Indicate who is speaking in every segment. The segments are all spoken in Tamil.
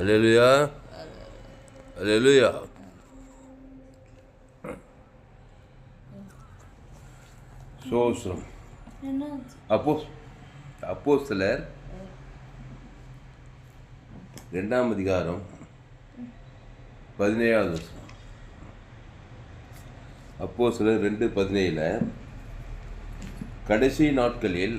Speaker 1: அல்லேலுயா அல்லேலுயா சோஸ்ரம் அப்போ அப்போ சிலர் ரெண்டாம் அதிகாரம். பதினேழாவது வருஷம் அப்போ சிலர் ரெண்டு பதினேழில் கடைசி நாட்களில்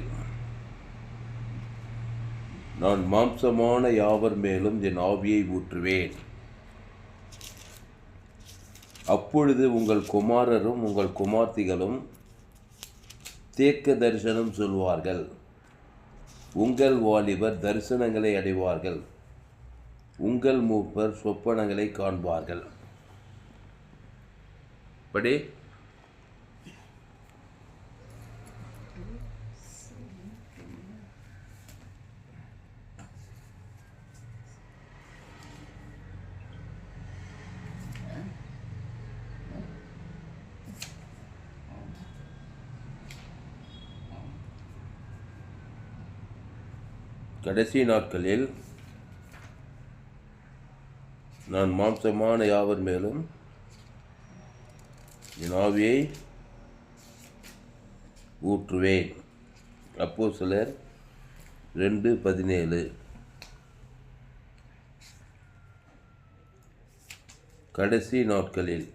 Speaker 1: நான் மாம்சமான யாவர் மேலும் என் ஆவியை ஊற்றுவேன். அப்பொழுது உங்கள் குமாரரும் உங்கள் குமார்த்திகளும் தேக்க தரிசனம் சொல்வார்கள். உங்கள் வாலிபர் தரிசனங்களை அடைவார்கள். உங்கள் மூப்பர் சொப்பனங்களை காண்பார்கள். படி கடைசி நாட்களில் நான் மாம்சமான யாவர் மேலும் என் ஆவியை ஊற்றுவேன். அப்போ சிலர் ரெண்டு பதினேழு. கடைசி நாட்களில்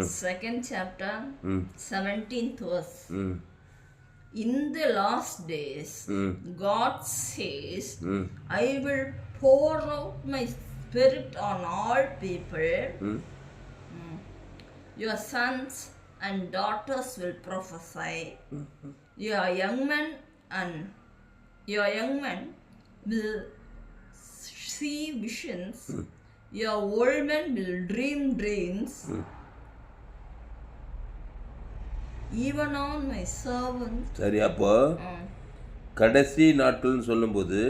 Speaker 2: Hmm. second chapter,
Speaker 1: hmm.
Speaker 2: seventeenth verse.
Speaker 1: Hmm.
Speaker 2: In the last days, God says, I will pour out my spirit on all people. Your sons and daughters will prophesy. Your young men and your young men will see visions. Your old men will dream dreams.
Speaker 1: சரி அப்போ. கடைசி நாட்கள்னு சொல்லும்போது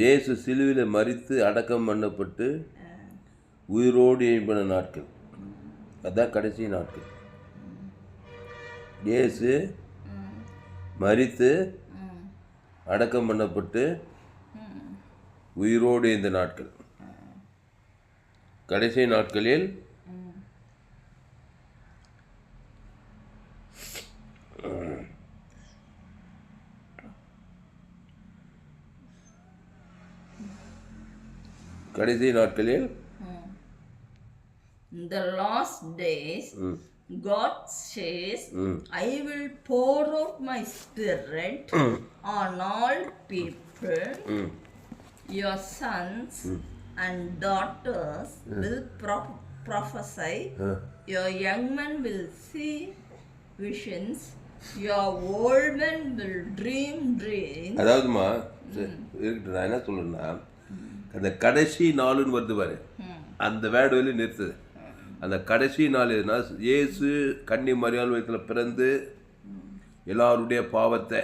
Speaker 1: இயேசு சிலுவையில் மறித்து அடக்கம் பண்ணப்பட்டு உயிரோடு எழுப்பின நாட்கள். அதான் கடைசி நாட்கள். இயேசு மறித்து அடக்கம் பண்ணப்பட்டு உயிரோடு இந்த நாட்கள். கடைசி நாட்களில் கடைசி நாட்களில்
Speaker 2: the last days,
Speaker 1: ம்,
Speaker 2: God says,
Speaker 1: ம்,
Speaker 2: I will pour out my spirit on all people.
Speaker 1: ம்.
Speaker 2: Your sons and daughters will pro- prophesy.
Speaker 1: Ah,
Speaker 2: Your young men will see visions. Your old men will dream dreams.
Speaker 1: அதாவதுமா நான் என்ன சொல்றேன்னா அந்த கடைசி நாளுன்னு வருது பாரு. அந்த வேர்டு வெளியே நிறுத்துது அந்த கடைசி நாள் எதுனா இயேசு கன்னி மரியாள் வயத்தில் பிறந்து எல்லாருடைய பாவத்தை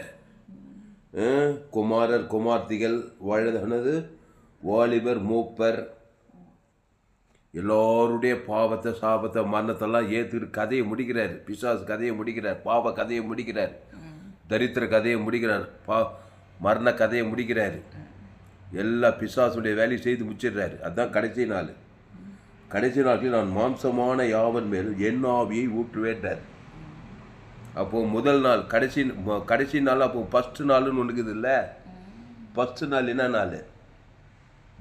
Speaker 1: குமாரர் குமார்த்திகள் வயதானது வாலிபர் மூப்பர் எல்லோருடைய பாவத்தை சாபத்தை மரணத்தெல்லாம் ஏற்று கதையை முடிக்கிறார். பிசாஸ் கதையை முடிக்கிறார் பாவ கதையை முடிக்கிறார் தரித்திர கதையை முடிக்கிறார் பா மரண கதையை முடிக்கிறார். எல்லா பிசாசுடைய வேலையை செய்து முடிச்சிடுறாரு அதுதான் கடைசி நாள். கடைசி நாட்களில் நான் மாம்சமான யாவன் மேலும் என் ஆவியை ஊற்றுவேன்றார். அப்போது முதல் நாள் கடைசி ம- கடைசி நாள் அப்போ ஃபஸ்ட்டு நாளுன்னு ஒன்று இல்லை? ஃபஸ்ட்டு நாள் என்ன நாள்?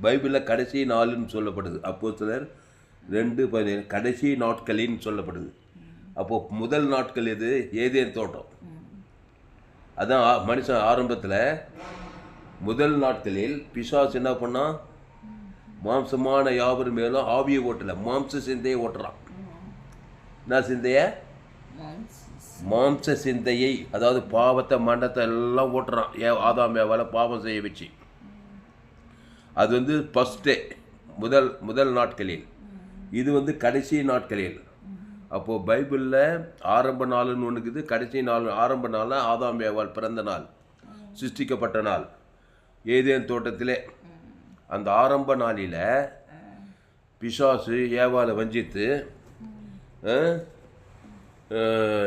Speaker 1: பைபிளில் கடைசி நாளுன்னு சொல்லப்படுது. அப்போ சிலர் ரெண்டு பதினேழு கடைசி நாட்களின்னு சொல்லப்படுது. அப்போது முதல் நாட்கள் எது? ஏதேன் தோட்டம். அதான் மனுஷன் ஆரம்பத்தில் முதல் நாட்களில் பிசாஸ் என்ன பண்ணால் மாம்சமான யாவர் மேலும் ஆவியை ஓட்டலை. மாம்ச சிந்தையை ஓட்டுறான். என்ன சிந்தைய? மாம்ச சிந்தையை அதாவது பாவத்தை மண்டத்தை எல்லாம் ஓட்டுறான். ஏ ஆதாம் பாவம் செய்ய வச்சு. அது வந்து ஃபஸ்ட்டே முதல் முதல் நாட்களில். இது வந்து கடைசி நாட்களில். அப்போது பைபிளில் ஆரம்ப நாள்னு ஒன்று இருக்குது கடைசி நாள் ஆரம்ப நாள் ஆதாம் ஏவாள் பிறந்த நாள் சிருஷ்டிக்கப்பட்ட நாள். ஏதேன் தோட்டத்திலே. அந்த ஆரம்ப நாளில் பிசாசு ஏவாலை வஞ்சித்து ஆ,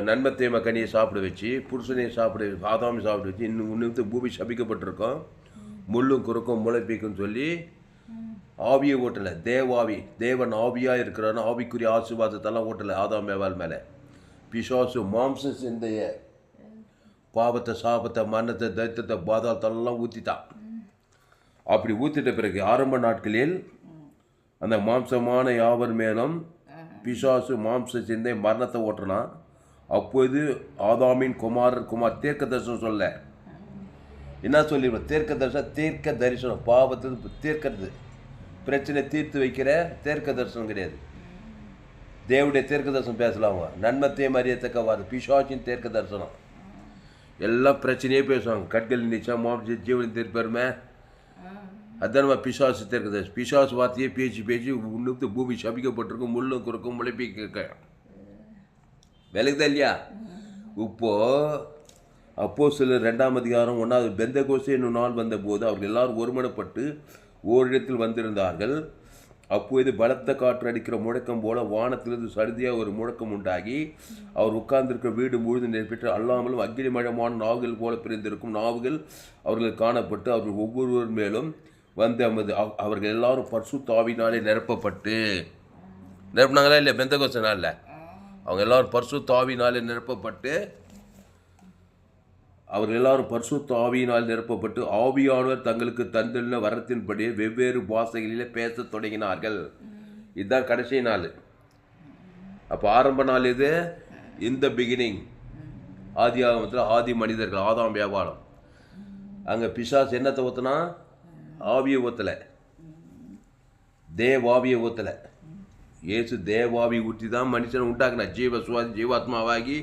Speaker 1: நன்மை கனியை சாப்பிட வச்சு புருஷனையும் சாப்பிட ஆதாமி சாப்பிட வச்சு இன்னும் இன்னும் பூமி சபிக்கப்பட்டிருக்கோம். முள்ளும் குறுக்கும் முளைப்பிக்கும் சொல்லி ஆவியை ஓட்டலை. தேவாவி தேவன் ஆவியாக இருக்கிறான்னு ஆவிக்குரிய ஆசீர்வாதத்தெல்லாம் ஓட்டலை ஆதாம் மேவால் மேலே. பிசாசு மாம்ச சிந்தைய பாவத்தை சாபத்தை மரணத்தை தைத்தத்தை பாதாளத்தெல்லாம் ஊற்றிட்டான் அப்படி ஊற்றிட்ட பிறகு ஆரம்ப நாட்களில் அந்த மாம்சமான யாவர் மேலும் பிசாசு மாம்ச சிந்தை மரணத்தை ஓட்டலாம். அப்போது ஆதாமின் குமார் குமார் தேர்க்க தரிசனம் சொல்ல. என்ன சொல்லிடுவோம் தேர்க்க தரிசனம் தீர்க்க தரிசனம். பாவத்தை தீர்க்கிறது. பிரச்சனை தீர்த்து வைக்கிற தேர்க்க தரிசனம் கிடையாது. தேவடைய தேர்க்க தரிசனம் பேசலாம் நன்மத்தை அறியத்தக்கவாறு பிசாசின் தேர்க்க தரிசனம். எல்லாம் பிரச்சனையே பேசுவாங்க. கட்கள் நிச்சயம் மாம்ச ஜீவன் தீர்ப்பெருமை. அதுதான் நம்ம பிசாசு தீர்க்க பிசாசு வார்த்தையே பேச்சு பேச்சு இன்னும் பூமி சபிக்கப்பட்டிருக்கும் முள்ளும் குறுக்கும் முளைப்பிக்க விலகுதா இல்லையா? இப்போ அப்போ சில ரெண்டாம் அதிகாரம் ஒன்றாவது பெந்த கோசை என்னும் நாள் வந்தபோது அவர்கள் எல்லாரும் ஒருமனப்பட்டு ஓரிடத்தில் வந்திருந்தார்கள். அப்போது பலத்த காற்று அடிக்கிற முழக்கம் போல வானத்திலிருந்து சருதியாக ஒரு முழக்கம் உண்டாகி அவர் உட்கார்ந்திருக்கிற வீடு முழுது நெருப்பிட்டு அல்லாமலும் அக்கினி மழமான நாவுகள் போல பிரிந்திருக்கும் நாவுகள் அவர்கள் காணப்பட்டு அவர்கள் ஒவ்வொருவர் மேலும் வந்து அமது அவர்கள் எல்லாரும் பர்சு தாவினாலே நிரப்பப்பட்டு. நிரப்பினாங்களா இல்லை பெந்த கோசை நாளில். அவங்க எல்லாரும் பர்சு தாவினாலே நிரப்பப்பட்டு அவர்கள் எல்லாரும் பரிசுத்த ஆவியினால் நிரப்பப்பட்டு ஆவியானவர் தங்களுக்கு தந்துள்ள வரத்தின்படி வெவ்வேறு பாஷைகளிலே பேசத் தொடங்கினார்கள். இதுதான் கடைசி நாள். அப்போ ஆரம்ப நாள் இது இந்த பிகினிங் ஆதி ஆகமத்தில் ஆதி மனிதர்கள் ஆதாம் வியாபாரம். அங்கே பிசாஸ் என்னத்தை ஊற்றுனா ஆவியை ஊற்றலை தேவாவியை ஊற்றலை இயேசு தேவாவி ஊற்றி தான் மனுஷனை உண்டாக்குனா ஜீவ சுவாதி ஜீவாத்மாவாகி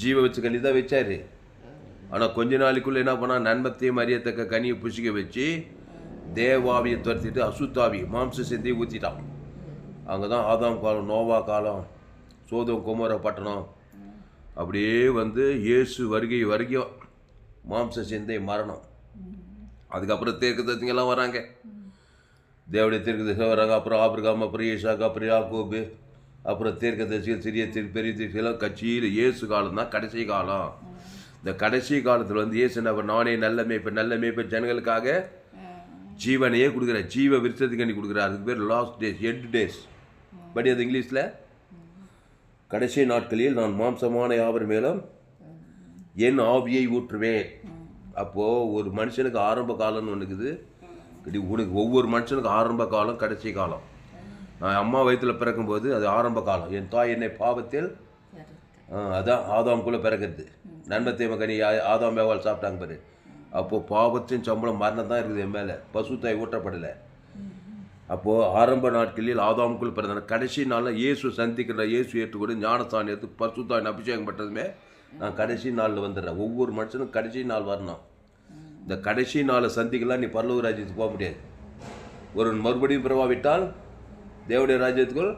Speaker 1: ஜீவ வச்சு கனி தான் வச்சாரு. ஆனால் கொஞ்ச நாளைக்குள்ளே என்ன பண்ணா நன்மத்தையும் அறியத்தக்க கனியை புசிக்க வச்சு தேவாவியை துரத்திட்டு அசுத்தாவி மாம்ச சிந்தையை ஊற்றிட்டான் அங்கே தான் ஆதாம் காலம் நோவா காலம் சோதம் குமர பட்டணம். அப்படியே வந்து இயேசு வருகை வரைக்கும் மாம்ச சிந்தை மரணம். அதுக்கப்புறம் தீர்க்கதரிசிங்கெல்லாம் வராங்க. தேவடைய தீர்க்கதரிசி வராங்க. அப்புறம் ஆபிரகாம் அப்புறம் ஈசாக்கு அப்புறம் யாக்கோபு அப்புறம் தேர்க்க தசிகள் சிறிய திரு பெரிய தீர்க்கெல்லாம் கட்சியில் இயேசு காலம் தான் கடைசி காலம். இந்த கடைசி காலத்தில் வந்து இயேசு பண்ண, நானே நல்ல மேய்ப்பன் நல்ல மேய்ப்பன் ஜனங்களுக்காக ஜீவனையே கொடுக்குறார். ஜீவ விருத்தத்துக்கு கொடுக்குறார். அதுக்கு பேர் லாஸ்ட் டேஸ் எண்ட் டேஸ் படி அது இங்கிலீஷில் கடைசி நாட்களில் நான் மாம்சமான யாவர் மேலும் என் ஆவியை ஊற்றுவேன். அப்போது ஒரு மனுஷனுக்கு ஆரம்ப காலம்னு ஒன்று இருக்குது. இப்படி உனக்கு ஒவ்வொரு மனுஷனுக்கு ஆரம்ப காலம் கடைசி காலம். நான் அம்மா வயிற்றில் பிறக்கும்போது அது ஆரம்ப காலம். என் தாய் என்னை பாவத்தில் அதான் ஆதாம்குள்ளே பிறக்கிறது. நன்மை தீமை கனி ஆ- ஆதாம் வேவால் சாப்பிட்டாங்க பாரு. அப்போது பாவத்தின் சம்பளம் மரணம் தான் இருக்குது என் மேலே. பசு தாய் ஊற்றப்படலை அப்போது ஆரம்ப நாட்களில் ஆதாமுக்குள் பிறந்தான கடைசி நாளில் இயேசு சந்திக்கிற இயேசு ஏற்றுக்கொண்டு ஞானஸ்தானம் எடுத்து பசுத்தாயின் அபிஷேகம் பட்டதுமே நான் கடைசி நாளில் வந்துடுறேன். ஒவ்வொரு மனுஷனும் கடைசி நாள் வரணும். இந்த கடைசி நாளை சந்திக்கலாம் நீ பரலூர் ராஜ்யத்துக்கு போக முடியாது. ஒரு மறுபடியும் பிறவாவிட்டால் தேவடைய ராஜ்யத்துக்குள்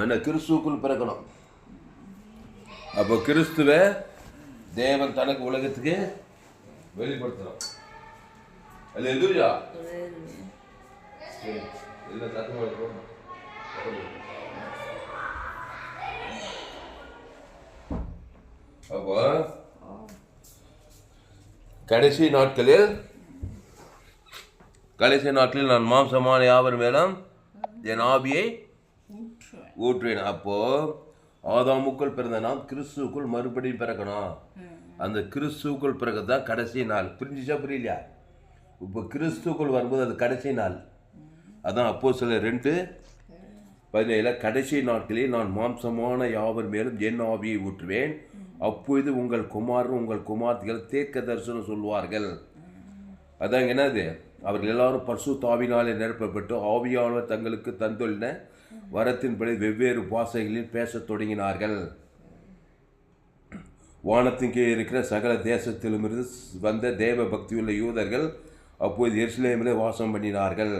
Speaker 1: என்ன கிறிஸ்துவுக்குள் பிறக்கணும். அப்போ கிறிஸ்துவை தேவன் தனக்கு உலகத்துக்கு வெளிப்படுத்தணும் அல்ல எதுயா இல்லை அப்போ கடைசி நாட்களில் கடைசி நாட்களில் நான் மாம்சமான யாவர் மேலும் என் ஆவியை
Speaker 2: ஊற்றுவேன்.
Speaker 1: ஊற்றுவேன். அப்போ ஆதாமுக்குள் பிறந்த நாம் கிறிஸ்துவுக்குள் மறுபடியும் பிறக்கணும். அந்த கிறிஸ்துவுக்குள் பிறகு தான் கடைசி நாள். புரிஞ்சுச்சா புரியலையா? இப்போ கிறிஸ்துவுக்குள் வரும்போது அது கடைசி நாள். அதான் அப்போ சில ரெண்டு பதினேழு கடைசி நாட்களில் நான் மாம்சமான யாவர் மேலும் என் ஆவியை ஊற்றுவேன். அப்பொழுது உங்கள் குமாரன் உங்கள் குமார்த்திகள் தேக்க தரிசனம் சொல்வார்கள். அதாங்க என்னது? அவர்கள் எல்லாரும் பசு தாவினாலே நிரப்பப்பட்டு ஆவியானவர் தங்களுக்கு தந்துள்ள வரத்தின்படி வெவ்வேறு பாஷைகளில் பேசத் தொடங்கினார்கள். வானத்தின் கீழே இருக்கிற சகல தேசத்திலுமிருந்து வந்த தேவ பக்தியுள்ள யூதர்கள் அப்போது எருசலேமிலே வாசம் பண்ணினார்கள்.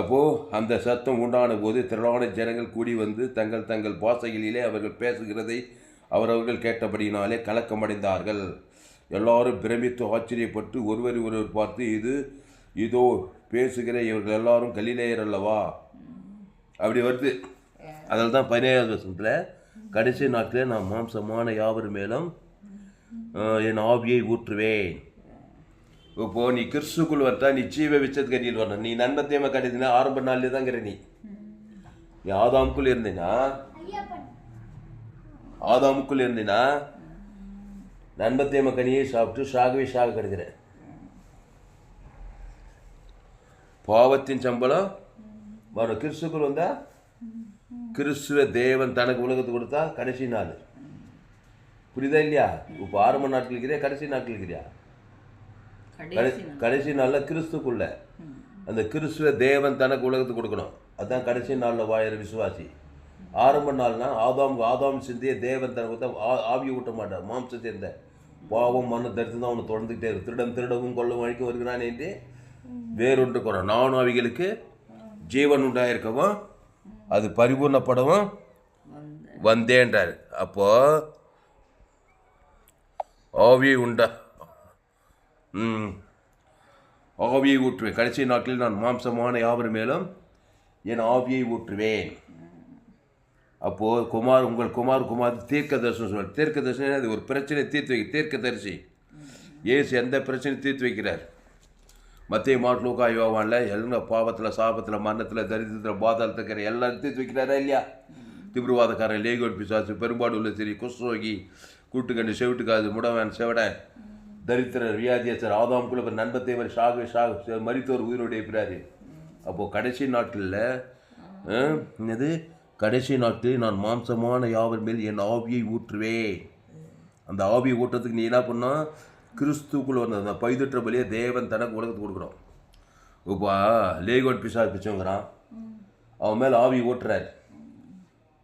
Speaker 1: அப்போ அந்த சத்தம் உண்டான போது திரளான ஜனங்கள் கூடி வந்து தங்கள் தங்கள் பாஷைகளிலே அவர்கள் பேசுகிறதை அவரவர்கள் கேட்டபடியினாலே கலக்கமடைந்தார்கள். எல்லாரும் பிரமித்து ஆச்சரியப்பட்டு ஒருவரை ஒருவர் பார்த்து இது இதோ பேசுகிற இவர்கள் எல்லாரும் கலிலேயர் அல்லவா? அப்படி வருது. அதில் தான் பதினேழாவது வருஷத்தில் கடைசி நாட்களில் நான் மாம்சமான யாவர் மேலும் என் ஆவியை ஊற்றுவேன். இப்போ நீ கிறிஸ்துக்குள் வரட்டா நீ ஜீவ விச்சத்து கட்டிட்டு வரணும். நீ நன்மத்தியம கட்டினா ஆரம்ப நாள்லேயே தான் நீ. நீ ஆதாமுக்குள் இருந்தீனா? ஆதாமுக்குள் இருந்தீனா? நன்மத்தியம கனியை சாப்பிட்டு சாகவே சாக கிடக்கிற பாவத்தின் சம்பளம்? வரும் கிறிஸ்துக்குள் வந்தா? கிறிஸ்துவ தேவன் தனக்கு உலகத்துக்கு கொடுத்தா கடைசி நாள். புரியுதா இல்லையா? இப்போ ஆரம்ப நாட்கள் இருக்கிறியா? கடைசி நாட்கள் இருக்கிறியா?
Speaker 2: கடைசி
Speaker 1: கடை- கடைசி நாளில் கிறிஸ்துக்குள்ள. அந்த கிறிஸ்துவ தேவன் தனக்கு உலகத்துக்கு கொடுக்கணும். அதான் கடைசி நாளில் வாழற விசுவாசி. ஆரம்ப நாள்னா ஆதாம் ஆதாம் சிந்திய தேவன் தனக்கு கொடுத்தா ஆ- ஆவியை ஊட்ட மாட்டார். மாம்சத்தை இருந்த பாவம் தரித்து தான் அவனை தொடர்ந்துக்கிட்டே திருடன் திருடவும் கொள்ளவும் அழிக்க வருகிறான் என்று வேறொன்று குறம் நானும் அவைகளுக்கு ஜீவன் உண்டாயிருக்கவும் அது பரிபூர்ணப்படவும் வந்தேன்றார். அப்போ ஆவியை உண்டா ம் ஆவியை ஊற்றுவேன். கடைசி நாட்களில் நான் மாம்சமான யாவர் மேலும் என் ஆவியை ஊற்றுவேன். அப்போது குமார் உங்கள் குமார் குமார் தீர்க்க தரிசனம் சொல்வார். தீர்க்க தரிசனம் அது ஒரு பிரச்சனை தீர்த்து வைக்க தீர்க்க தரிசி ஏசு எந்த பிரச்சனையும் தீர்த்து வைக்கிறார். மத்திய மாட்டு லூக்கா யோவான்ல எல்லாம் பாவத்தில் சாபத்தில் மரணத்தில் தரித்திரத்தில் பாதாளத்தில் இருக்கிற எல்லாத்தையும் தீர்த்து வைக்கிறாரா இல்லையா? திபுருவாதக்காரன் லேகோட் பிசாசு பெரும்பாடு உள்ள சரி குஷ்ரோகி கூட்டுக்கண்டு செவிட்டுக்காது முடவன் செவடன் தரித்திரர் வியாதியஸ்தர் ஆதாம் நண்பத்தை மாதிரி ஷாக ஷாக மறித்தோர் உயிரோடு இருக்கிறாரு. அப்போது கடைசி நாட்களில் என்னது? கடைசி நாட்களில் நான் மாம்சமான யாவர் மேல் என் ஆவியை ஊற்றுவேன். அந்த ஆவியை ஊட்டுறதுக்கு நீ என்ன பண்ணால் கிறிஸ்துக்குள் வந்த அந்த பைதுற்ற பலியை தேவன் தனக்கு உலகத்துக்கு கொடுக்குறோம். இப்போ லேகோன் பிசா பிச்சோங்கிறான். அவன் மேலே ஆவி ஊட்டுறாரு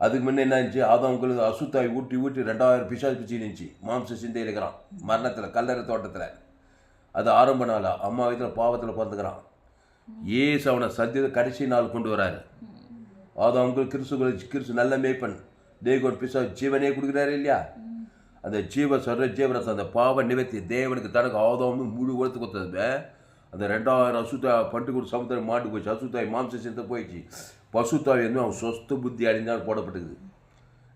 Speaker 1: அதுக்கு முன்ன என்ன இருந்துச்சு? ஆதாமுக்குள்ள அசுத்தாய் ஊட்டி ஊட்டி ரெண்டாயிரம் பிசா பிச்சு இருந்துச்சு. மாம்ச சிந்தை இருக்கிறான். மரணத்தில் கல்லறை தோட்டத்தில். அது ஆரம்ப நாள். அம்மா வயதில் பாவத்தில் பிறந்துக்கிறான். ஏசு அவனை சத்தியத்தை கடைசி நாள் கொண்டு வராரு. ஆதாமுக்கு கிறிஸ்து கிறிஸ்து நல்ல மேய்ப்பன். தேகோட் பிசா ஜீவனே கொடுக்குறாரு இல்லையா? அந்த ஜீவ சொல்ற ஜீவரத்தை அந்த பாவ நிவர்த்தி தேவனுக்கு தனக்கு ஆதாம்னு முழு உலகத்துக்கு கொடுத்தது அந்த ரெண்டாயிரம் அசுத்தா பட்டு கூட சமுத்திரம் மாட்டு போச்சு. அசுத்தாய் மாம்ச சிந்தை போயிடுச்சு. பசுத்தாய் வந்து அவன் சொஸ்த புத்தி அடைந்தால் போடப்பட்டது.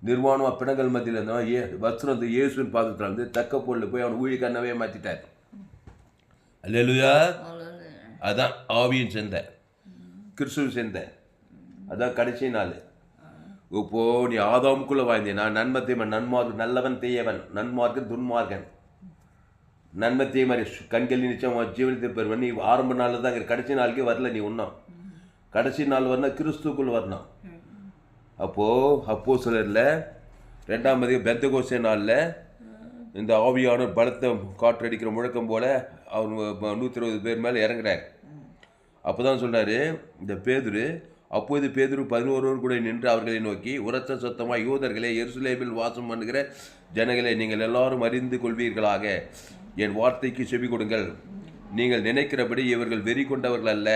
Speaker 1: நிர்வாணமாக பிணங்கள் மத்தியில் இருந்தவன் ஏ வஸ்திரம் வந்து இயேசுவின் பாதத்தில் வந்து தக்க பொருள் போய் அவன் ஊழியக்காரனவே மாற்றிட்டார்
Speaker 2: அவ்வளோன்னு
Speaker 1: அதான் ஆவியின் சிந்தை கிறிஸ்துவ சிந்தை அதான் கடைசி நாள். இப்போ நீ ஆதாமுக்குள்ளே வாழ்ந்தே. நான் நன்மை தீமன் நன்மார்க்கு நல்லவன் தீயவன். நன்மார்க்கன் துன்மார்க்கன். நன்மை தீமறை கண்கள் நிச்சயம் ஜீவனத்தை பெறுவன். நீ ஆரம்ப நாளில் தான் கடைசி நாளைக்கே வரல நீ ஒன்றும் கடைசி நாள் வரணும் கிறிஸ்துக்குள் வரணும் அப்போது அப்போ சிலரில் ரெண்டாம் அதிகம் பெந்தகோசே நாளில் இந்த ஆவியானவர் பலத்தை காற்றடிக்கிற முழக்கம் போல் அவர் நூற்றி இருபது பேர் மேலே இறங்குறார். அப்போ தான் சொல்கிறாரு இந்த பேதுரு அப்போது பேதுரு பதினோருவர் கூட நின்று அவர்களை நோக்கி உரத்த சத்தமாக யூதர்களே எருசலேமில் வாசம் பண்ணுகிற ஜனங்களை நீங்கள் எல்லாரும் அறிந்து கொள்வீர்களாக? என் வார்த்தைக்கு செவி கொடுங்கள். நீங்கள் நினைக்கிறபடி இவர்கள் வெறி கொண்டவர்கள் அல்ல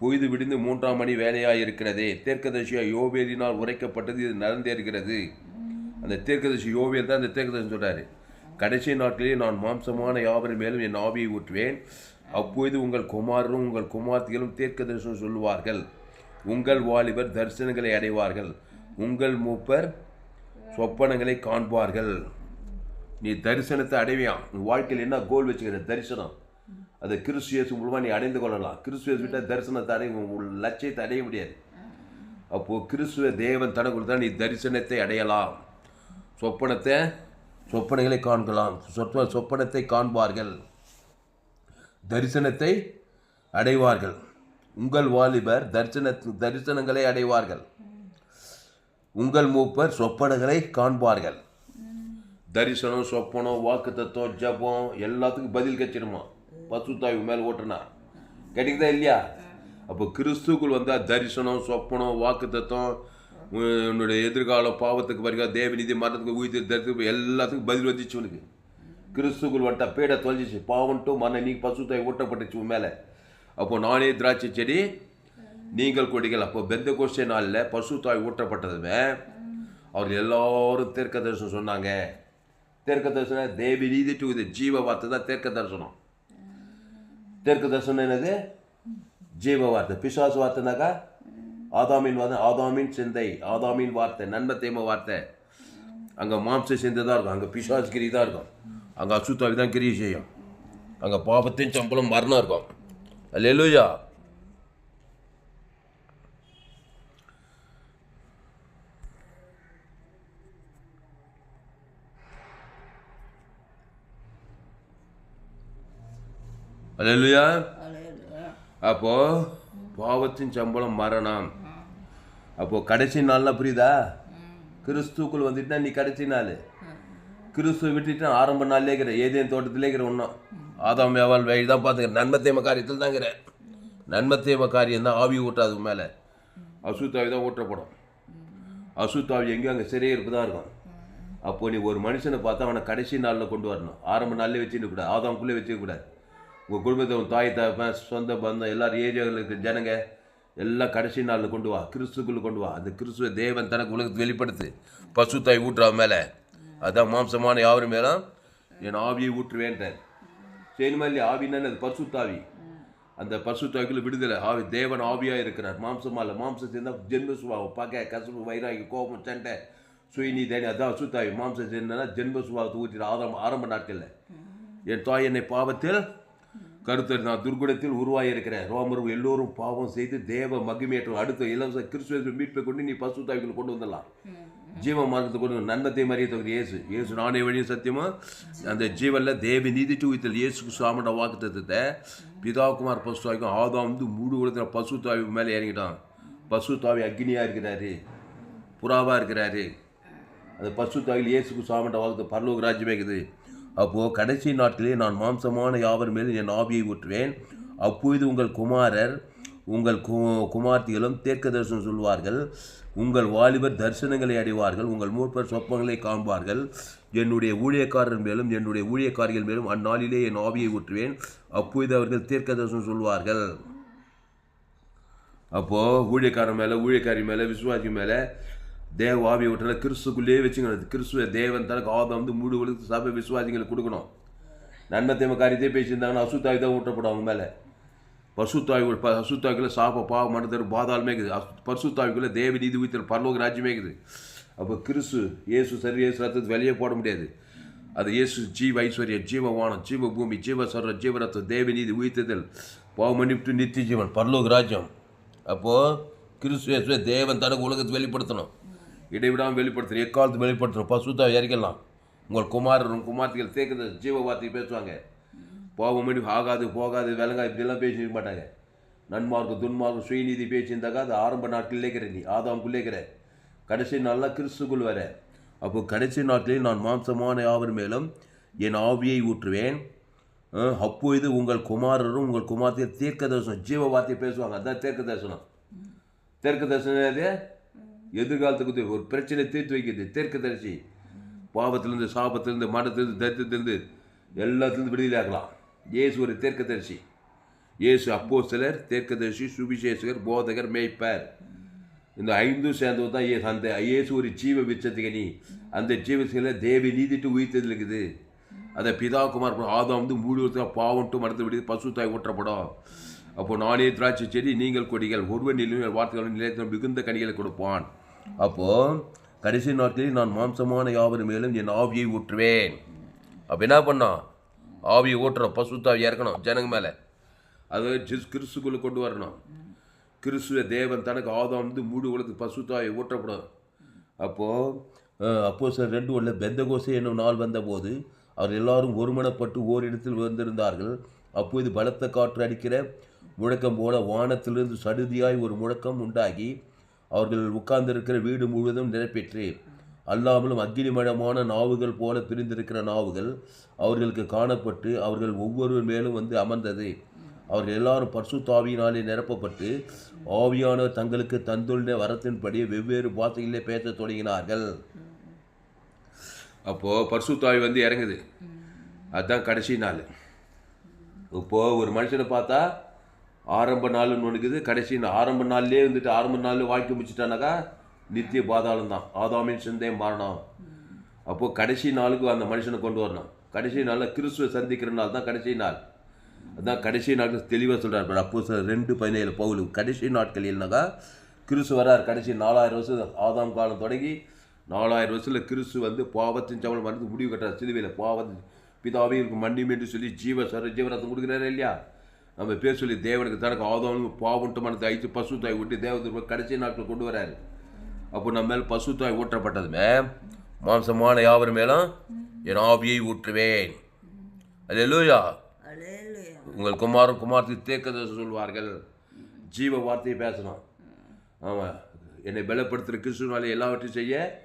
Speaker 1: பொய்து விடிந்து மூன்றாம் மணி வேலையாக இருக்கிறதே தீர்க்கதரிசியா யோவேலினால் உரைக்கப்பட்டது இது நடந்தேறுகிறது. அந்த தீர்க்கதரிசி யோவேல் தான் அந்த தீர்க்கதரிசி சொல்கிறாரு கடைசி நாட்களிலே நான் மாம்சமான யாவரின் மேலும் என் ஆவியை ஊற்றுவேன். அப்பொழுது உங்கள் குமாரரும் உங்கள் குமார்த்திகளும் தீர்க்க சொல்லுவார்கள். உங்கள் வாலிபர் தரிசனங்களை அடைவார்கள். உங்கள் மூப்பர் சொப்பனங்களை காண்பார்கள். நீ தரிசனத்தை அடைவியான் உன் வாழ்க்கையில் என்ன கோல் வச்சுக்கிற? தரிசனம். அதை கிறிஸ்துவேசு மூலமாக நீ அடைந்து கொள்ளலாம். கிறிஸ்துவேசு விட்டால் தரிசனத்தை அடைய உன் லட்சியத்தை அடைய முடியாது. அப்போது கிறிஸ்துவ தேவன் தனக்குள் தான் நீ தரிசனத்தை அடையலாம். சொப்பனத்தை சொப்பனைகளை காண்கலாம். சொப்ப சொப்பனத்தை காண்பார்கள். தரிசனத்தை அடைவார்கள். உங்கள் வாலிபர் தரிசன தரிசனங்களை அடைவார்கள். உங்கள் மூப்பர் சொப்பனங்களை காண்பார்கள். தரிசனம் சொப்பனம் வாக்கு தத்துவம் ஜபம் எல்லாத்துக்கும் பதில் கச்சிடுமா? பசுத்தாய்வு மேலே ஓட்டுனா. கிடைக்குதா இல்லையா? அப்போ கிறிஸ்துக்குள் வந்தால் தரிசனம் சொப்பனம் வாக்கு தத்துவம் உன்னுடைய எதிர்கால பாவத்துக்கு வருகா தேவநிதி மரணத்துக்கு உயிர் தரிசனம் எல்லாத்துக்கும் பதில் வந்துச்சு உனக்கு. கிறிஸ்துக்குள் வந்துட்டா பேடை தொலைஞ்சிச்சு. பாவன்ட்டு மரண நீ பசுத்தாய் ஊட்டப்பட்டுச்சு உன் மேலே. அப்போ நானே திராட்சை செடி நீங்கள் கொடிகள். அப்போ பெந்த கோஷ்ட நாளில் பசுத்தாய் ஊட்டப்பட்டதுமே அவர் எல்லோரும் தெற்க தரிசனம் சொன்னாங்க. தெற்க தரிசனம் தேவி நீதி டு இது ஜீவ வார்த்தை தான் தெற்க தரிசனம். தெற்கு தரிசனம் என்னது? ஜீவ வார்த்தை. பிசாசு வார்த்தைனாக்கா ஆதாமின் வார்த்தை. ஆதாமின் சிந்தை. ஆதாமின் வார்த்தை. நன்மை தேம வார்த்தை. அங்கே மாம்ச சிந்தை தான் இருக்கும். அங்கே பிசாஸ் கிரி தான் இருக்கும். அங்கே அசுத்தாவி தான் கிரி செய்யும். அங்கே பாபத்தையும் சம்பளம் மரணம் இருக்கும். அல்லேலூயா அல்லேலூயா
Speaker 2: Hallelujah.
Speaker 1: அப்போ பாவத்தின் சம்பளம் மரணம் அப்போ கடைசி நாள்லாம் புரியுதா? கிறிஸ்துக்குள் வந்துட்டா நீ கடைசி நாள். கிறிஸ்துவை விட்டுட்டு ஆரம்ப நாள்லே இருக்கிற ஏதேன் தோட்டத்திலே இருக்கிற ஒன்றும் ஆதாம் வேவால் வழி தான் பார்த்துக்கிறேன். நன்மத்தேம காரியத்தில் தான் இருக்கிறேன். நன்மத்தேம காரியம் தான் ஆவி ஊட்டாது மேலே. அசுத்தாவி தான் ஊற்றப்படும். அசுத்தாவி எங்கேயும் அங்கே சிறையே இருப்பு தான் இருக்கும். அப்போ நீ ஒரு மனுஷனை பார்த்தா அவனை கடைசி நாளில் கொண்டு வரணும். ஆரம்ப நாளிலே வச்சுக்க கூடாது. ஆதாம்குள்ளே வச்சுக்கூடாது உங்கள் குடும்பத்தை உன் தாய் தகப்பன் சொந்த பந்தம் எல்லாரும் ஏரியாவில் இருக்கிற ஜனங்க எல்லாம் கடைசி நாளில் கொண்டு வா. கிறிஸ்துக்குள்ளே கொண்டு வா. அந்த கிறிஸ்துவ தேவன் தனக்கு உலகத்தை வெளிப்படுத்து. பசுத்தாய் ஊட்டுறா மேலே. அதான் மாம்சமான யாவரும் மேலாம் என் ஆவியை ஊற்றுவேன்றார் சரிமா இல்லையா ஆவின்னு அது பசுத்தாவி அந்த பசுத்தாவிக்குள்ள விடுதலை. ஆவி தேவன் ஆவியாக இருக்கிறார். மாம்சமா இல்லை மாம்சத்தின் தான் ஜென்ம சுபாவம். பகை கசப்பு வைராகி கோபம் சண்டை சுயினி தேனி அதான் அசுத்தாவி மாம்சம் என்னன்னா ஜென்ம சுபாவத்தை ஊற்றிட ஆரம்ப ஆரம்ப நாட்களில். என் தாய் என்னை பாவத்தில் கருத்தர் நான் துர்குணத்தில் உருவாகியிருக்கிறேன் ரோமரும் எல்லோரும் பாவம் செய்து தேவ மகிமையற்ற அடுத்த இலவச கிறிஸ்துவ மீட்பை கொண்டு நீ பசுத்தாவிக்குள்ள கொண்டு வந்துடலாம். ஜீவ மார்க்கத்தை கொண்டு வந்து நன்மத்தை மறியத்தவர் இயேசு. இயேசு நானே வழியும் சத்தியமா? அந்த ஜீவனில் தேவி நீதி டூவித்தல் இயேசுக்கு சாமட வாக்கு தத்துவத்தை பிதாகுமார் பசுத்தாவிக்கும் ஆதாம் வந்து மூடு உலகத்தில் தாவி மேலே இறங்கிட்டான். பசுத்தாவி அக்னியாக இருக்கிறாரு. புறாவாக இருக்கிறாரு. அந்த பசுத்தாவில் இயேசுக்கு சாமண்ட வாக்கு பரலோக ராஜ்யமே இருக்குது. அப்போது கடைசி நாட்களே நான் மாம்சமான யாவர் மேலும் என் ஆவியை ஊற்றுவேன். அப்பொழுது உங்கள் குமாரர் உங்கள் கு குமார்த்திகளும் தேக்க தரிசனம் சொல்வார்கள். உங்கள் வாலிபர் தரிசனங்களை அடைவார்கள். உங்கள் மூப்பர் சொப்பங்களை காண்பார்கள். என்னுடைய ஊழியக்காரர் மேலும் என்னுடைய ஊழியக்காரிகள் மேலும் அந்நாளிலே என் ஆவியை ஊற்றுவேன். அப்பொழுது அவர்கள் தீர்க்க தரிசனம் சொல்வார்கள். அப்போது ஊழியக்காரன் மேலே ஊழியக்காரி மேலே விசுவாசி மேலே தேவ ஆவி ஊற்றலை கிறிஸ்துக்குள்ளேயே வச்சுக்கணும் கிறிஸ்துவ தேவன் தனக்கு ஆதம் வந்து மூடு சபை விசுவாசிகளுக்கு கொடுக்கணும். நன்மை தேம காரியத்தையே பேசியிருந்தாங்கன்னா அசுத்தாவி தான் ஊட்டப்படும் அவங்க மேலே. பசுத்தாவி பசுத்தாவிக்குள்ள சாப்ப பாவ மனதர் பாதாளமே இருக்குது அசு- பசுத்தாவிக்குள்ள தேவ நீதி உயிர்த்தல் பரலோக ராஜ்யமே இருக்குது அப்போ கிறிஸ்து இயேசு சரி இயேசு ரத்தத்தை வெளியே போட முடியாது. அது இயேசு ஜீவ ஐஸ்வர்யம் ஜீவவானம் ஜீவ பூமி ஜீவ சர்வ ஜீவரத்தம் தேவ நீதி உயிர்த்ததல் பாவ மன்னிப்பு நித்திய ஜீவன் பரலோக ராஜ்யம். அப்போது கிறிஸ்து இயேசுவை தேவன் தனக்கு உலகத்தை வெளிப்படுத்தணும். இடைவிடாமல் வெளிப்படுத்தணும் எக்காலத்து வெளிப்படுத்தணும். பசுத்தாவை இறக்கலாம் உங்கள் குமாரரும் குமார்த்திகள் தேக்குத ஜீவ வார்த்தை பேசுவாங்க. பாவம் ஆகாது போகாது விலங்கா இப்படிலாம் பேசிக்க மாட்டாங்க. நன்மார்க்கு துன்மார்க்கு சுயநீதி பேசியிருந்தாக்கா அது ஆரம்ப நாட்களிலே இருக்கிற நீ ஆதாம்குள்ளேக்கிற கடைசி நாளில் கிறிஸ்துக்குள் வர. அப்போ கடைசி நாட்களில் நான் மாம்சமான யாவர் மேலும் என் ஆவியை ஊற்றுவேன். அப்போ இது உங்கள் குமாரரும் உங்கள் குமாரத்தையும் தீர்க்க தரிசனம் ஜீவ வார்த்தையை பேசுவாங்க. அதான் தீர்க்க தரிசனம் தீர்க்க தரிசனம் அது எதிர்காலத்துக்கு ஒரு பிரச்சனை தீர்த்து வைக்கிறது. தீர்க்க தரிசி பாவத்திலேருந்து சாபத்திலேருந்து மனத்திலிருந்து தரித்திலிருந்து எல்லாத்துலேருந்து விடுதலை ஆகலாம். இயேசு ஒரு தீர்க்கதரிசி. இயேசு அப்போ சிலர் தீர்க்கதரிசி சுவிசேஷகர் போதகர் மேய்ப்பார். இந்த ஐந்தும் சேர்ந்தது தான் இயேசு. அந்த இயேசு ஒரு ஜீவ விச்சத்துக்கு அந்த ஜீவசில தேவி நீதிட்டு உயிர்த்தது இருக்குது. அதை பிதாகுமார் ஆதாம் வந்து மூடு பாவம்ட்டு மறந்து விடுது பசு தாய் ஊற்றப்படும். அப்போ நானே திராட்சை செடி நீங்கள் கொடிகள் ஒருவன் நிலையில் வார்த்தைகளும் நிலையத்தில் மிகுந்த கனிகளை கொடுப்பான். அப்போது கடைசி நாட்களில் நான் மாம்சமான யாவரும் மேலும் என் ஆவியை ஊற்றுவேன். அப்போ என்ன பண்ணான்? ஆவியை ஓட்டுறோம் பசுத்தாவி இறக்கணும் ஜனங்க மேலே. அதை ஜிஸ் கிறிஸ்துக்குள்ளே கொண்டு வரணும். கிறிஸ்துவ தேவன் தனக்கு ஆதாம் வந்து மூடு உலகத்துக்கு பசுத்தாவை ஊற்றப்படும் அப்போது அப்போ சார் ரெண்டு உள்ள பெந்தகோசை என்னும் நாள் வந்தபோது அவர் எல்லாரும் ஒருமனப்பட்டு ஓரிடத்தில் வந்திருந்தார்கள் அப்போது பலத்த காற்று அடிக்கிற முழக்கம் போல வானத்திலிருந்து சடுதியாய் ஒரு முழக்கம் உண்டாகி அவர்கள் உட்கார்ந்திருக்கிற வீடு முழுவதும் நிரப்பெற்று. அல்லாமலும் அக்னிமயமான நாவுகள் போல பிரிந்திருக்கிற நாவுகள் அவர்களுக்கு காணப்பட்டு அவர்கள் ஒவ்வொருவர் மேலும் வந்து அமர்ந்தது. அவர்கள் எல்லாரும் பர்சுத்தாவியினாலே நிரப்பப்பட்டு ஆவியானவர் தங்களுக்கு தந்துள்ள வரத்தின்படி வெவ்வேறு பாஷைகளிலே பேசத் தொடங்கினார்கள். அப்போது பர்சுத்தாவி வந்து இறங்குது. அதுதான் கடைசி நாள். இப்போது ஒரு மனுஷனை பார்த்தா ஆரம்ப நாள்னு ஒன்று இருக்குது. கடைசி ஆரம்ப நாள்லேயே வந்துட்டு ஆரம்ப நாள் வாழ்க்கை முடிச்சிட்டானாக்கா நித்திய பாதாளம் தான் ஆதாமின் சிந்தை மாறணும் அப்போது கடைசி நாளுக்கு அந்த மனுஷனை கொண்டு வரணும். கடைசி நாளில் கிறிஸ்துவை சந்திக்கிற நாள் தான் கடைசி நாள். அதான் கடைசி நாட்கள் தெளிவாக சொல்கிறார் அப்போ ரெண்டு பதினேழு பவுல். கடைசி நாட்கள் இல்லைனாக்கா கிறிஸ்து வரார் கடைசி நாலாயிரம் வருஷம் ஆதாம் காலம் தொடங்கி நாலாயிரம் வருஷத்தில் கிறிஸ்து வந்து பாவத்தின் சவலம் வந்து முடிவு கட்டுறார் சிலுவையில். பாவத்தின் பிதாவே இருக்கும் மன்னியும் என்று சொல்லி ஜீவ சர ஜீவரத்தம் கொடுக்குறாரு இல்லையா? நம்ம பேர் சொல்லி தேவனுக்கு தனக்கு ஆதாம் பாவன்ட்டு மனத்தை ஐத்து பசு தாய் விட்டு தேவத்துக்கு கடைசி நாட்கள் கொண்டு வராரு. அப்போ நம்ம மேல் பசு தாய் ஊற்றப்பட்டதுமே மாம்சமான யாவர் மேலும் என் ஆவியை ஊற்றுவேன். அது எல்லோயா. உங்கள் குமாரும் குமாரத்தை தேக்கதை சொல்வார்கள். ஜீவ வார்த்தையை பேசணும். ஆமாம் என்னை பலப்படுத்துகிற கிறிஸ்துவனாலே எல்லாவற்றையும் செய்ய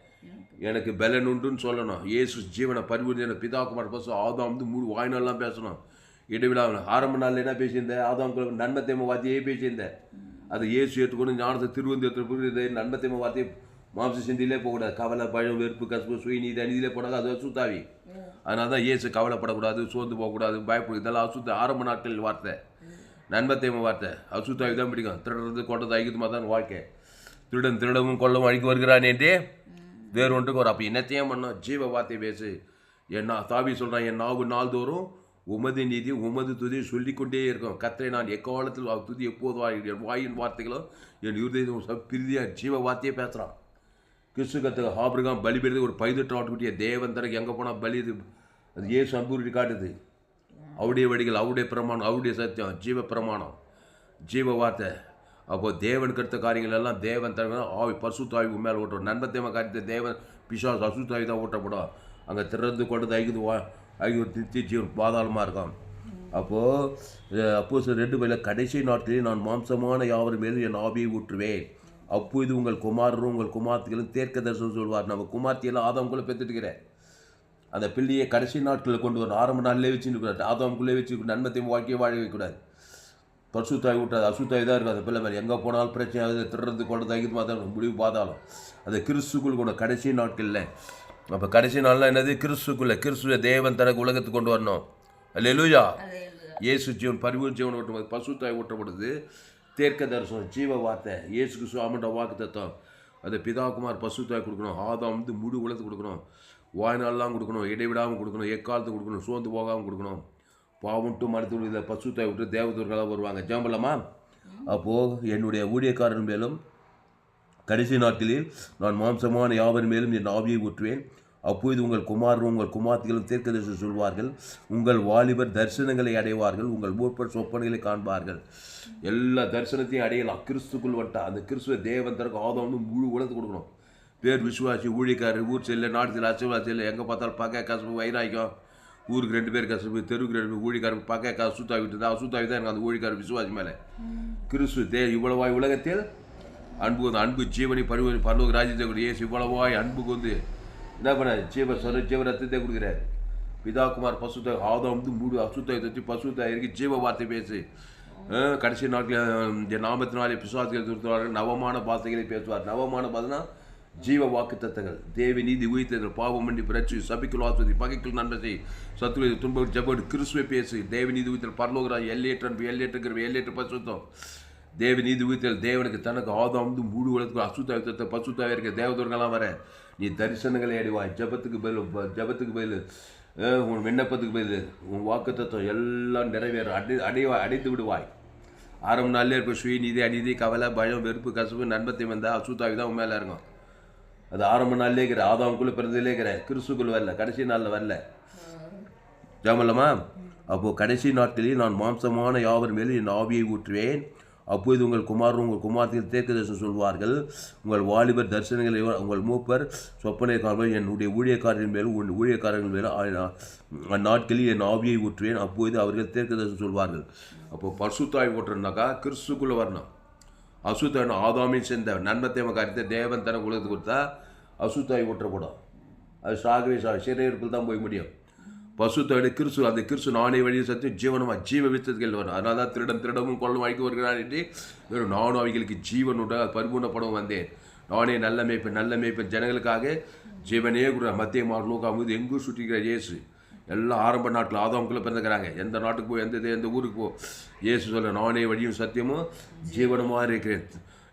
Speaker 1: எனக்கு பலன் உண்டுன்னு சொல்லணும். இயேசு ஜீவனை பரிபூர்ண பிதா குமார் பசு ஆதாம் வந்து முழு வாய்நாள்லாம் பேசணும். இடைவிழா ஆரம்ப நாளில் என்ன பேசியிருந்தேன்? ஆதாம் நன்மை தேம வார்த்தையே பேசியிருந்தேன். அது இயேசு ஏற்றுக்கொண்டு ஞானத்தை திருவந்தியத்தில் புரியுது நன்மை நன்மத்தை வார்த்தையை மாம்ச சிந்தியிலே போகக்கூடாது. கவலை பழம் வெறுப்பு கசப்பு இது அநீதியிலே போனாங்க அது அசுத்தாவி அதனால தான் இயேசு கவலைப்படக்கூடாது சோர்ந்து போகக்கூடாது பயப்படும் இதெல்லாம் அசுத்த ஆரம்ப நாட்கள் வார்த்தை. நன்மத்தை வார்த்தை. அசுத்தாவி தான் பிடிக்கும். திருடுறது கொண்டது ஐக்கியமாக தான் வாழ்க்கை. திருடன் திருடவும் கொல்லவும் அழிக்க வருகிறான் என்றே வேறு ஒன்றுக்கு ஒரு அப்போ என்னத்தையும் பண்ணோம்? ஜீவ வார்த்தை பேசு. என் தாவி சொல்கிறான் என் நாவு நாள்தோறும் உமது நீதி உமது துதி சொல்லிக்கொண்டே இருக்கும் கத்தரை நான் எக்காலத்தில் துதி எப்போது என் வாயின் வார்த்தைகளும் என் இருதயம் பிரிதியாக ஜீவ வார்த்தையே பேசுகிறான் கிறிஸ்து கத்துக்கு ஆபிரகாம் பலி பெறுது. ஒரு பதினெட்டு ஆட்டுக்குட்டிய தேவன் தனக்கு எங்கே போனால் பலி இது? அது ஏசு அன்புருட்டி காட்டுது. அவருடைய வழிகள் அவருடைய பிரமாணம் அவருடைய சத்தியம் ஜீவ பிரமாணம் ஜீவ வார்த்தை. அப்போது தேவன் கருத்த காரியங்கள் எல்லாம் தேவன் தர ஆவி பசுத்தாய்வு மேலே ஓட்டும் நன்மத்தேம காரியத்தை தேவன் பிசாஸ் அசுத்தாய் தான் ஓட்டப்படும். அங்கே திறந்து கொண்டு ஐக்குது ஐயோ ஐக்கு பாதாளமாக இருக்கும் அப்போது அப்போ சார் ரெண்டு பேரில் கடைசி நாட்களில் நான் மாம்சமான யாவர் மேலும் என் ஆவியை ஊற்றுவேன். அப்போது உங்கள் குமாரரும் உங்கள் குமார்த்திகளும் தேர்க்க தரிசனம் சொல்வார். நம்ம குமார்த்தியெல்லாம் ஆதாம்குள்ளே பெற்றுட்டுக்கிறேன் அந்த பிள்ளையை கடைசி நாட்களில் கொண்டு வரணும் ஆரம்ப நாளிலே வச்சுருக்கூடாது ஆதாம்குள்ளே வச்சு நன்மத்தையும் வாழ்க்கையை வாழ வைக்கக்கூடாது. பசுத்தாய் விட்டாது அசுத்தாய் தான் இருக்கும் அந்த பிள்ளை மேலே எங்கே போனாலும் பிரச்சனை ஆகுது. திருடுறது கொண்டு தைக்கியமாக மாதிரி முடிவு பார்த்தாலும் அந்த கிறிஸ்துக்குள் கூட கடைசி நாட்களில் அப்போ கடைசி நாள்லாம் என்னது? கிறிஸ்துக்குள்ள கிறிஸ்துவ தேவன் தனக்கு உலகத்துக்கு கொண்டு வரணும்.
Speaker 2: Hallelujah.
Speaker 1: இயேசு ஜீவன் பரிவு ஜீவன் ஓட்டும் பசுத்தாய் ஊட்டப்படுது. தேர்க்க தரிசனம் ஜீவ வார்த்தை. இயேசு கிறிஸ்து ஆமண்ட வாக்கு தத்துவம் அது பிதாகுமார் பசுத்தாய் கொடுக்கணும். ஆதாம் வந்து முழு உலகத்துக்கு கொடுக்கணும். வாய்நாள்லாம் கொடுக்கணும். இடைவிடாமல் கொடுக்கணும். எக்காலத்துக்கு கொடுக்கணும். சோர்ந்து போகாமல் கொடுக்கணும். பாவம்ட்டு மருத்துவ இதில் பசுத்தாய் விட்டு தேவதூர்களாக வருவாங்க. ஜாம்பலமா அப்போது என்னுடைய ஊழியக்காரன் மேலும் கடைசி நாட்களில் நான் மாம்சமான யாவர் மேலும் என் ஆவியை ஊற்றுவேன். அப்பொழுது உங்கள் குமாரரும் உங்கள் குமார்த்திகளும் தீர்க்கதரிசி சொல்வார்கள். உங்கள் வாலிபர் தரிசனங்களை அடைவார்கள். உங்கள் மூப்பர் சொப்பனைகளை காண்பார்கள். எல்லா தரிசனத்தையும் அடையலாம். கிறிஸ்துக்குள் வட்டா அந்த கிறிஸ்துவ தேவன் தரக்கு ஆதம் வந்து முழு உலகத்து கொடுக்கணும். பேர் விசுவாசி ஊழிக்காரர் ஊர் செல்ல நாட்டு அச்சுவாசி இல்லை எங்கே பார்த்தாலும் பார்க்க கசப்பு வைராக்கியம். ஊருக்கு ரெண்டு பேர் கசப்பு தெருவுக்கு ரெண்டு பேர் ஊழிக்காரர் பார்க்க கசு சுத்தாவிட்டு தான் சுத்தாவி தான் எனக்கு அந்த ஊழிக்காரர் விசுவாசி மேலே. கிறிஸ்து தே இவ்வளவாய் உலகத்தில் அன்பு வந்து அன்பு ஜீவனை பருவ பரலோக ராஜ்யத்தை கொடு இயேசு இவ்வளவாய் அன்புக்கு வந்து என்ன பண்ண? ஜீவ சொர ஜீவ ரத்தத்தை கொடுக்குறாரு. பிதாகுமார் பசுத்த ஆதம் வந்து மூடு அசுத்தை தச்சு பசுத்தா இருக்கு ஜீவ வார்த்தை பேசு. கடைசி நாட்கள் இந்த நாமத்தினாலே பிசுவாசிகள் துருத்துவார்கள். நவமான பாசைகளை பேசுவார். நவமான பாசனா ஜீவ வாக்கு தத்தங்கள். தேவி நீதி உயிர்த்தல் பாவம் மண்டி பிரச்சு சபிக்குள் வாசுவதி பகைக்குள் நன்மை செய் சத்துரு துன்பம் ஜபடு கிறிஸ்துவை பேசு. தேவி நீதி உயிர்த்தல் பரலோகராஜ் எல்லையற்ற அன்பு எல்லையற்ற எல்லையற்ற பசுத்தம் தேவ நீதி உயிர்த்தல் தேவனுக்கு தனக்கு ஆதாம் வந்து மூடு உலகத்துக்கு அசுத்தாயத்தை பசுத்தாவே இருக்க தேவதூர்கள்லாம் வர நீ தரிசனங்களை அடிவாய். ஜபத்துக்கு பதில் ஜபத்துக்கு பதில் உன் விண்ணப்பத்துக்கு பதில் உன் வாக்கு தத்துவம் எல்லாம் நிறைவேறும் அடை அடைவாய் அடைந்து விடுவாய். ஆரம்ப நாள்லேயே இருப்ப சுயநீதி அநீதி கவலை பயம் வெறுப்பு கசப்பு நண்பத்தை வந்தால் அசுத்தாவி தான் உன் மேலே இருக்கும் அது ஆரம்ப நாள்லேயே இருக்கிற ஆதாமுக்குள்ளே பிறந்ததுலே இருக்கிற கிறிஸ்துக்குள்ள வரல கடைசி நாளில் வரல. ஜாமல்லமா அப்போது கடைசி நாட்களில் நான் மாம்சமான யாவர் மேலும் என் ஆவியை ஊற்றுவேன். அப்போது உங்கள் குமாரரும் உங்கள் குமாரத்தில் தேர்க்கதரிசனம் சொல்வார்கள் உங்கள் வாலிபர் தரிசனங்கள் உங்கள் மூப்பர் சொப்பனை காண்பர் என்னுடைய ஊழியக்காரரின் மேலும் உன் ஊழியக்காரர்கள் மேலும் அந்நாட்களில் என் ஆவியை ஊற்றுவேன். அப்போது அவர்கள் தேக்க தரிசனம் சொல்வார்கள். அப்போ பசுத்தாய் ஓட்டுறனாக்கா கிறிஸ்துக்குள்ளே வரணும். அசுத்தன் ஆதாமின் சேர்ந்த நன்மத்தேம காரியத்தை தேவன் தன உலகத்துக்கு கொடுத்தா அசுத்தாய் ஊற்றப்படும் அது சாகவே சா சிறையிருப்பில் தான் போய் முடியும். பசுத்தோடு கிறிஸ்து அந்த கிறிஸ்து நானே வழியை சத்தியம் ஜீவனமாக ஜீவ வித்தத்துகள் வரும். அதனால தான் திருடன் திருடமும் கொள்ளும் அழிக்க வருகிறான் என்று வெறும் நானும் அவைகளுக்கு ஜீவனோட பரிபூர்ணப்படவும் வந்தேன். நானே நல்ல மேய்ப்பேன் நல்ல மேய்ப்பேன். ஜனங்களுக்காக ஜீவனே கூட மத்திய மார்லோக அமுது எங்கும் சுற்றிக்கிற இயேசு? எல்லாம் ஆரம்ப நாட்டில் ஆதாமுக்குள்ளே பிறந்துக்கிறாங்க எந்த நாட்டுக்கு போ எந்த எந்த ஊருக்கு போ? இயேசு சொல்ல நானே வழியும் சத்தியமும் ஜீவனமாக இருக்கிறேன்.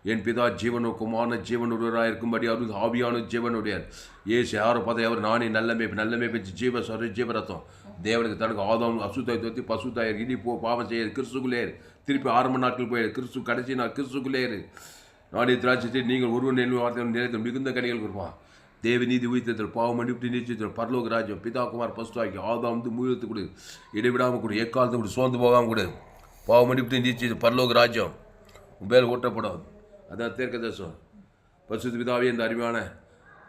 Speaker 1: என் பிதா ஜீவனுக்குமான ஜீவனுடையராக இருக்கும்படி அவர் ஆவியான ஜீவனுடையார். ஏசு யாரோ பார்த்தா அவர் நானே நல்ல மேய்ப்பு நல்ல மேய்ப்பு ஜீவ சொர ஜீவரத்தம். தேவனுக்கு தனக்கு ஆதாம் அசுத்தாய் தொத்தி பசுத்தாயர் இனி போ பாவம் செய்ய கிறிஸ்துக்குள்ளேயர் திருப்பி ஆரம்ப நாட்கள் போய் கிறிஸ்து கடைசி நாள் கிறிஸ்துக்குள்ளேயர் நாடி திராட்சத்தை நீங்கள் ஒருவன் நெல் வார்த்தை நிலைத்த மிகுந்த கனிகள் கொடுப்பான் தேவ நீதி உயிர்த்தத்தில் பாவம் மன்னிப்பு நிச்சயத்தில் பரலோக ராஜ்யம் பிதா குமார் பசுத்தாக்கி ஆதாம் வந்து மூலத்து கொடு. இடைவிடாமல் கொடு எக்காலத்தை கொடு சோர்ந்து போகாமல் கொடு. பாவம் மன்னிப்பு நிச்சயத்தில் பரலோக ராஜ்யம் உன் பேர் ஓட்டப்படும். அதான் தேர்க்க தேசம். பசுத்து பிதாவே இந்த அறிவான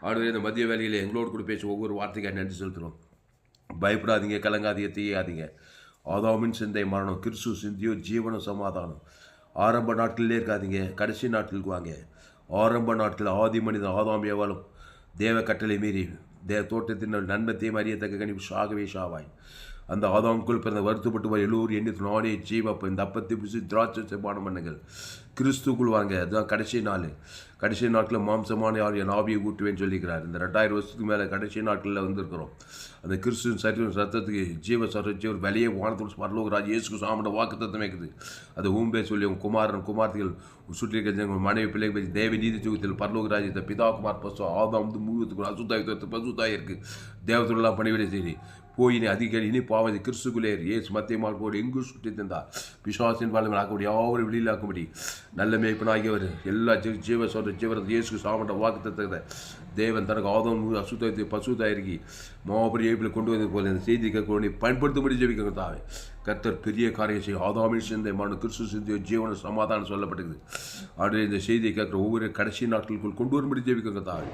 Speaker 1: ஆடுவே இந்த மதிய வேலையில் எங்களோடு கூட பேசி ஒவ்வொரு வார்த்தைக்காக நன்றி செலுத்துகிறோம். பயப்படாதீங்க கலங்காதீங்க தீயாதீங்க. ஆதாமின் சிந்தை மரணம் கிறிஸ்து சிந்தியோ ஜீவனம் சமாதானம். ஆரம்ப நாட்களிலே இருக்காதீங்க கடைசி நாட்களுக்கு வாங்க. ஆரம்ப நாட்கள் ஆதி மனிதன் ஆதாம் ஏவாலும் தேவ கட்டளை மீறி தேவ தோட்டத்தின் நன்மை தீமை அறியத்தக்க கணிப்பு சாகவே ஷாவாய் அந்த ஆதாமுக்குள் பிறந்த வருத்தப்பட்டு எழுவூர் எண்ணி நானே ஜீவப்ப இந்த அப்பத்தை பிடிச்சி திராட்சை பானம் பண்ணுங்கள். கிறிஸ்துக்குள் வாங்க அதுதான் கடைசி நாள். கடைசி நாட்களில் மாம்சமான யார் என் ஆவியை ஊட்டுவேன்னு சொல்லிக்கிறார். இந்த ரெண்டாயிரம் வருஷத்துக்கு மேலே கடைசி நாட்களில் வந்திருக்கிறோம். அந்த கிறிஸ்து சரீரம் சத்தத்துக்கு ஜீவ சரச்சி ஒரு வெளியே வானத்தோடு பரலோகராஜ் இயேசுக்கு சாமட வாக்கு தத்துவம் வைக்குது அது ஊம்பே சொல்லி உன் குமாரன் குமார்த்திகள் சுற்றி இருக்கிற மனைவி பிள்ளைகள் பற்றி தேவ நீதி சுகத்தில் பரலோக ராஜ்யத்தை பிதா குமார் பசு ஆதாம் வந்து மூவத்துக்கு அசுத்தாய் தொத்து பசுத்தாய் இருக்கு தேவத்துலாம் பணிவிடை செய்தி. போய் நீ இனி பாவதி கிறிஸ்துகுலேர் இயேசு மத்திய மார்க்கோடு எங்கு சுற்றி தந்தார் பிசுவாசின் பாலம் ஆக்கக்கூடிய யாவரும் வெளியில் ஆக்கும்படி நல்ல மேய்ப்பனாகியவர் எல்லா ஜீ ஜீவ சொல்ற ஜீவரது இயேசு சாமண்ட வாக்கு தத்தத தேவன் தனக்கு ஆதம் அசுத்தத்தை பசுத்தாயிருக்கி மாபெரிய ஏப்பில் கொண்டு வந்தது போல இந்த செய்தி கேட்க பயன்படுத்தும்படி ஜெபிக்கங்க தாவே கர்த்தர் பெரிய காரியம் செய்யும் ஆதாமில் சிந்தை மனு கிறிஸ்து சிந்திய ஜீவன சமாதானம் சொல்லப்பட்டது. ஆண்டு இந்த செய்தியை கேட்குற ஒவ்வொரு கடைசி நாட்களுக்குள் கொண்டு வரும்படி ஜெபிக்கங்க தாய்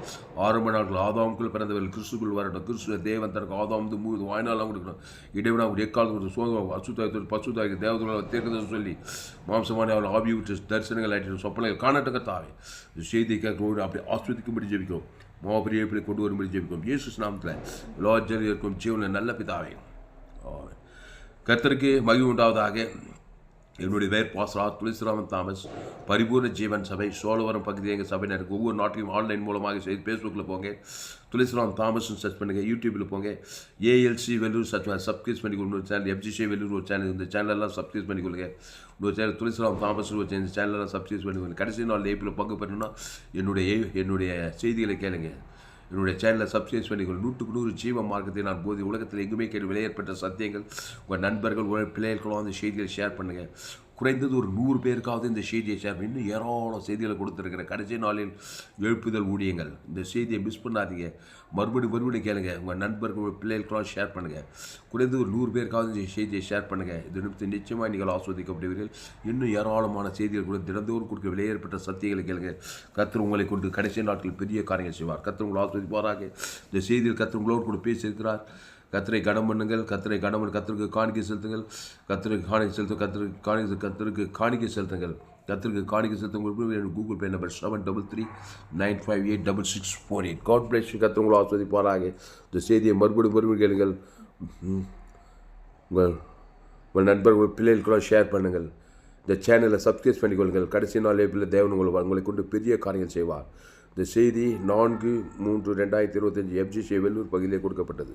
Speaker 1: ஆரம்ப நாட்கள் ஆதாமுக்குள் பிறந்தவர்கள் கிறிஸ்துக்குள் வரட்டும். கிறிஸ்துவ தேவன் தனக்கு ஆதாம் வந்து மூணு வாய்நாளாக கொடுக்கணும். இடைவெளி அவங்க எக்காலம் கொடுத்து சோதம் அசுத்தாயத்தோடு பசுத்தாய்க்கு தேவதோட தீர்க்கதம் சொல்லி மாம்சமான அவள் ஆவி விட்டு தரிசனங்கள் ஆயிட்டு சொப்பனைகள் காணட்டங்க தாவே இந்த செய்தியை கேட்குறோடு அப்படி ஆஸ்வதிக்கும்படி ஜெபிக்கும் மாபெரிய எப்படி கொண்டு வரும்படி ஜெபிக்கும் இயேசு நாமத்தில் லாஜர் இருக்கும் ஜீவனில் நல்ல பிதாவே. ஆமென். கர்த்தருக்கு மகிழ்வு உண்டாவதாக. என்னுடைய பெயர் பாஸ்ரா துளசிராமன் தாமஸ். பரிபூர்ண ஜீவன் சபை சோழவரம் பகுதி எங்கள் சபை எனக்கு ஒவ்வொரு நாட்டையும் ஆன்லைன் மூலமாக செய்து ஃபேஸ்புக்கில் போங்க. துளசிராம் தாமஸ்னு சர்ச் பண்ணுங்கள் யூடியூப்பில் போங்க. ஏஎல்சி வெல்லூர் சர்ச் சப்ஸ்கிரைப் கொண்டு ஒரு சேனல் எஃப்ஜிசி வெல்லூர் ஒரு சேனல் இந்த சேனலெல்லாம் சப்ஸ்கிரைப் பண்ணிக்கொள்ளுங்க. இன்னொரு சேனல் துளசிராம் தாமஸ் ஒரு சேனல் சேனலெல்லாம் சப்ஸ்கிரைப் பண்ணிக்கொள்ளுங்க. கடைசி நாள் ஏப்பில் பங்கு பெறணும்னா என்னுடைய என்னுடைய செய்திகளை கேளுங்கள் என்னுடைய சேனலை சப்ஸ்கிரைப் பண்ணிக்கொள். நூற்றுக்கு நூறு ஜீவ மார்க்கத்தை நான் போதி உலகத்தில் எங்குமே கேட்டு விலையேற்பட்ட சத்தியங்கள். உங்கள் நண்பர்கள் உங்கள் பிள்ளைகளுக்கெல்லாம் அந்த செய்திகளை ஷேர் பண்ணுங்கள் குறைந்தது ஒரு நூறு பேருக்காவது இந்த செய்தியை ஷேர் இன்னும் ஏராளம் செய்திகளை கொடுத்துருக்கிற கடைசி நாளில் எழுப்புதல் ஊழியங்கள் இந்த செய்தியை மிஸ் பண்ணாதீங்க. மறுபடியும் மறுபடியும் கேளுங்க. உங்கள் நண்பர்கள் உங்கள் பிள்ளைகளுக்கெல்லாம் ஷேர் பண்ணுங்கள் குறைந்தது ஒரு நூறு பேருக்காவது இந்த செய்தியை ஷேர் பண்ணுங்கள் இது நிமித்தம் நிச்சயமாக நீங்கள் ஆஸ்வதிக்கப்படுவீர்கள். இன்னும் ஏராளமான செய்திகள் கூட தினந்தோறும் கொடுக்க விலையேற்பட்ட சத்தியங்களை கேளுங்க. கத்திர உங்களை கொண்டு கடைசி நாட்கள் பெரிய காரியங்கள் செய்வார். கர்த்தர் உங்களை ஆஸ்வதிப்பாராக. இந்த செய்தியில் கர்த்தர் உங்களோடு கூட பேசியிருக்கிறார். கத்திரை கடன் பண்ணுங்கள் கத்திரை கடன் பண்ணி கத்தருக்கு காணிக்கை செலுத்துங்கள் கத்தருக்கு காணிக்கை செலுத்து கத்தருக்கு காணிக்கை கத்தருக்கு காணிக்கை செலுத்துங்கள் கத்தருக்கு காணிக்கை செலுத்தும் என் Google pay number seven double three nine five eight double six four eight God bless கத்தர் உங்களை ஆஸ்வதிப்பாராக இந்த செய்தியை மறுபடியும் மறுபடியும் கேளுங்கள். உங்கள் உங்கள் நண்பர்கள் பிள்ளைகளுக்குள்ள ஷேர் பண்ணுங்கள். இந்த சேனலை சப்ஸ்கிரைப் பண்ணிக்கொள்ளுங்கள். கடைசி நாள் ஏப்பில் தேவன் உங்களை உங்களை கொண்டு பெரிய காரியங்கள் செய்வார். இந்த செய்தி நான்கு மூன்று ரெண்டாயிரத்தி இருபத்தஞ்சி எஃப்ஜிசி வெள்ளூர் பகுதியிலே கொடுக்கப்பட்டது.